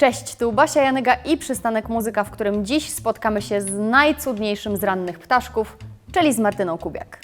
Cześć, tu Basia Janyga i przystanek muzyka, w którym dziś spotkamy się z najcudniejszym z rannych ptaszków, czyli z Martyną Kubiak.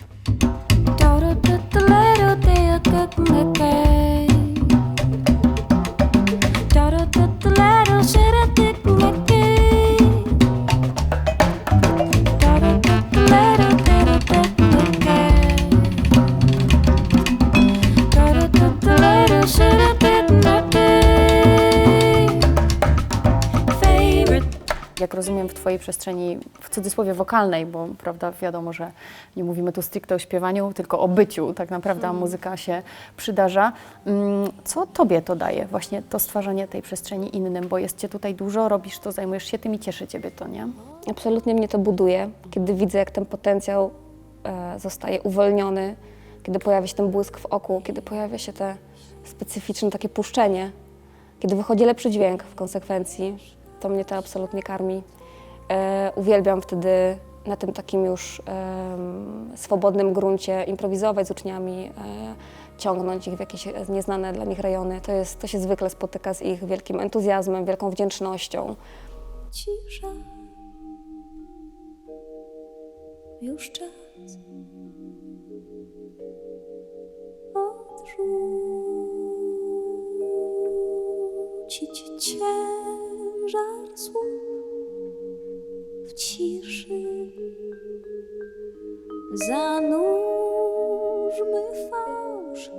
Jak rozumiem w Twojej przestrzeni, w cudzysłowie wokalnej, bo prawda, wiadomo, że nie mówimy tu stricte o śpiewaniu, tylko o byciu, tak naprawdę a muzyka się przydarza. Mm, Co Tobie to daje, właśnie to stwarzanie tej przestrzeni innym, bo jest Cię tutaj dużo, robisz to, zajmujesz się tym i cieszy Ciebie to, nie? Absolutnie mnie to buduje, kiedy widzę, jak ten potencjał e, zostaje uwolniony, kiedy pojawia się ten błysk w oku, kiedy pojawia się te specyficzne takie puszczenie, kiedy wychodzi lepszy dźwięk w konsekwencji, to mnie to absolutnie karmi. E, uwielbiam wtedy na tym takim już em, swobodnym gruncie improwizować z uczniami, e, ciągnąć ich w jakieś nieznane dla nich rejony. To, jest, to się zwykle spotyka z ich wielkim entuzjazmem, wielką wdzięcznością. cisza. Już czas odrzucić ciężar słów w ciszy. Zanurzmy fałsz,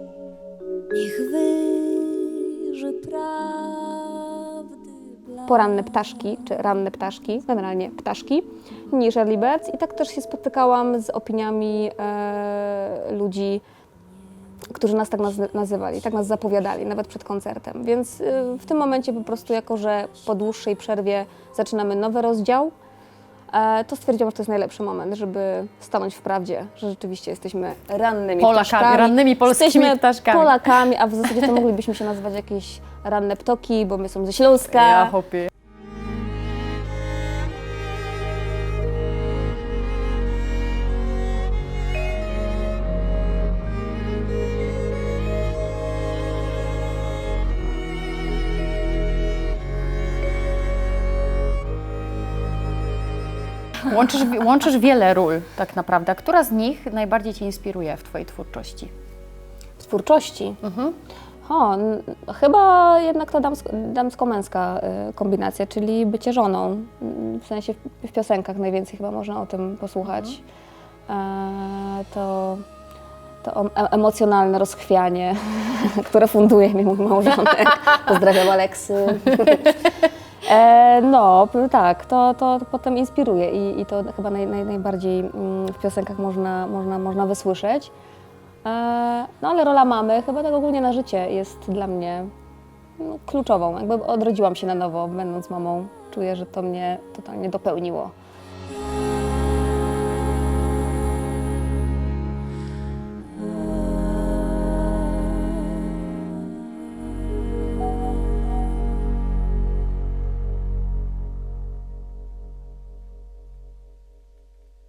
niech wyży prawdy poranne ptaszki, czy ranne ptaszki, generalnie ptaszki, niż early birds. I tak też się spotykałam z opiniami e, ludzi, którzy nas tak naz- nazywali, tak nas zapowiadali, nawet przed koncertem. Więc e, w tym momencie po prostu, jako że po dłuższej przerwie zaczynamy nowy rozdział, e, to stwierdziłam, że to jest najlepszy moment, żeby stanąć w prawdzie, że rzeczywiście jesteśmy rannymi Polakami, ptaszkami. rannymi polskimi jesteśmy ptaszkami. Polakami, a w zasadzie to moglibyśmy się nazywać jakieś ranne ptoki, bo my są ze Śląska. Ja hopie. Łączysz, łączysz wiele ról, tak naprawdę. Która z nich najbardziej Cię inspiruje w Twojej twórczości? w twórczości. Mhm. O, chyba jednak ta damsko, damsko-męska y, kombinacja, czyli bycie żoną. W sensie w, w piosenkach najwięcej chyba można o tym posłuchać. E, to to emocjonalne rozchwianie, które funduje mi mój małżonek. Pozdrawiam Aleksy. E, no, tak, to, to potem inspiruje i, i to chyba naj, naj, najbardziej mm, w piosenkach można, można, można wysłyszeć. E, No ale rola mamy chyba tak ogólnie na życie jest dla mnie no, kluczową. Jakby odrodziłam się na nowo, będąc mamą. Czuję, że to mnie totalnie dopełniło.